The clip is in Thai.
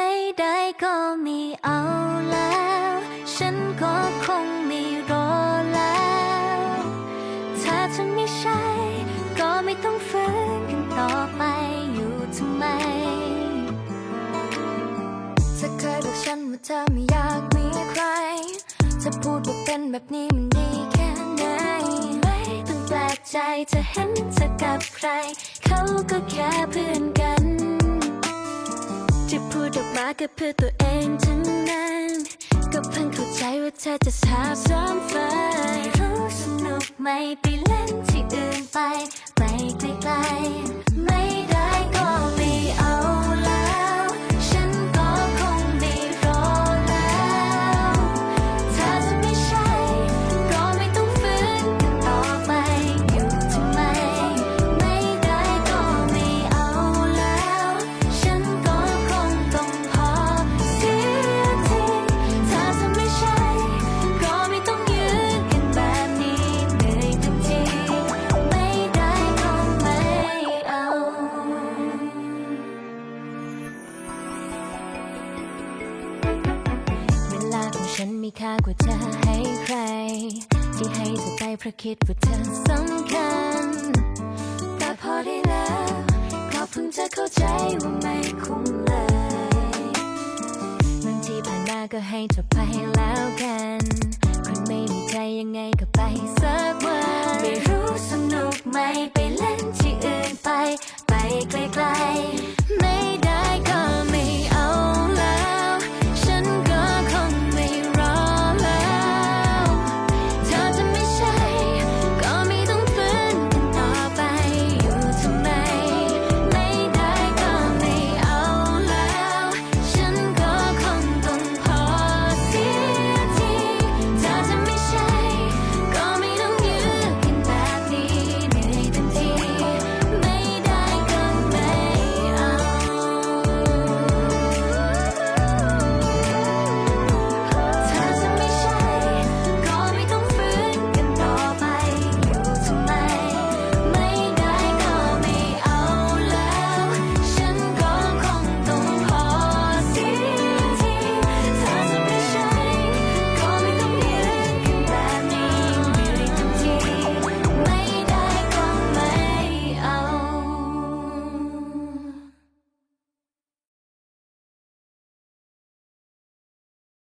ไม่ได้ก็ม่เอาแล้ว ฉันก็คงไม่รอแล้ว ถ้าเธอไม่ใช่ ก็ไม่ต้องฝืนกันต่อไปอยู่ทำไมเธอเคยบอกฉันว่าเธอไม่อยากมีใครเธอพูดว่าเป็นแบบนี้มันดีแค่ไหนไม่ต้องแปลกใจจะเห็นเธอกับใคร เขาก็แค่เพื่อนกัน พูดออกมาก็เพื่อตัวเองทั้งนั้น ก็เพิ่งเข้าใจว่าเธอจะสาซ้อมฝันรู้สนุกไหมไปเล่นที่อื่นไปไปไกลๆ ฉันมีค่ากว่าจะให้ใคร ที่ให้เธอไปเพราะคิดว่าเธอสำคัญแต่พอได้แล้วก็เพิ่งจะเข้าใจว่าไม่คุ้มเลยบางทีผ่านมาก็ให้เธอไปแล้วกัน คนไม่มีใจยังไงก็ไปสักวันไม่รู้สนุกไหมไปเล่นที่อื่นไป ไปไกลๆ